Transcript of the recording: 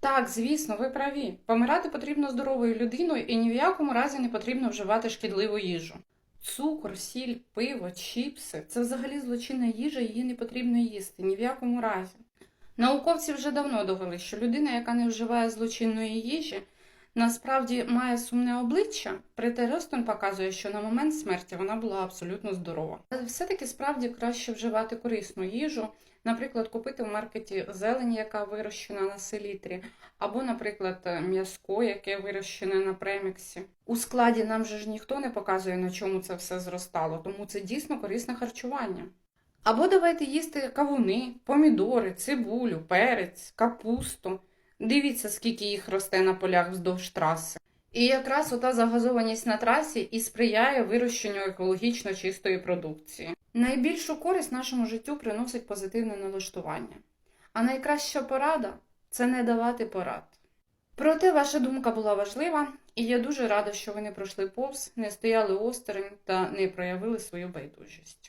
Так, звісно, ви праві. Помирати потрібно здоровою людиною і ні в якому разі не потрібно вживати шкідливу їжу. Цукор, сіль, пиво, чіпси це взагалі злочинна їжа, її не потрібно їсти ні в якому разі. Науковці вже давно довели, що людина, яка не вживає злочинної їжі, насправді має сумне обличчя, проте Ростон показує, що на момент смерті вона була абсолютно здорова. Але все-таки справді краще вживати корисну їжу, наприклад, купити в маркеті зелень, яка вирощена на селітрі, або, наприклад, м'язко, яке вирощене на преміксі. У складі нам же ж ніхто не показує, на чому це все зростало, тому це дійсно корисне харчування. Або давайте їсти кавуни, помідори, цибулю, перець, капусту. Дивіться, скільки їх росте на полях вздовж траси. І якраз ота загазованість на трасі і сприяє вирощенню екологічно чистої продукції. Найбільшу користь нашому життю приносить позитивне налаштування. А найкраща порада це не давати порад. Проте ваша думка була важлива, і я дуже рада, що ви не пройшли повз, не стояли осторонь та не проявили свою байдужість.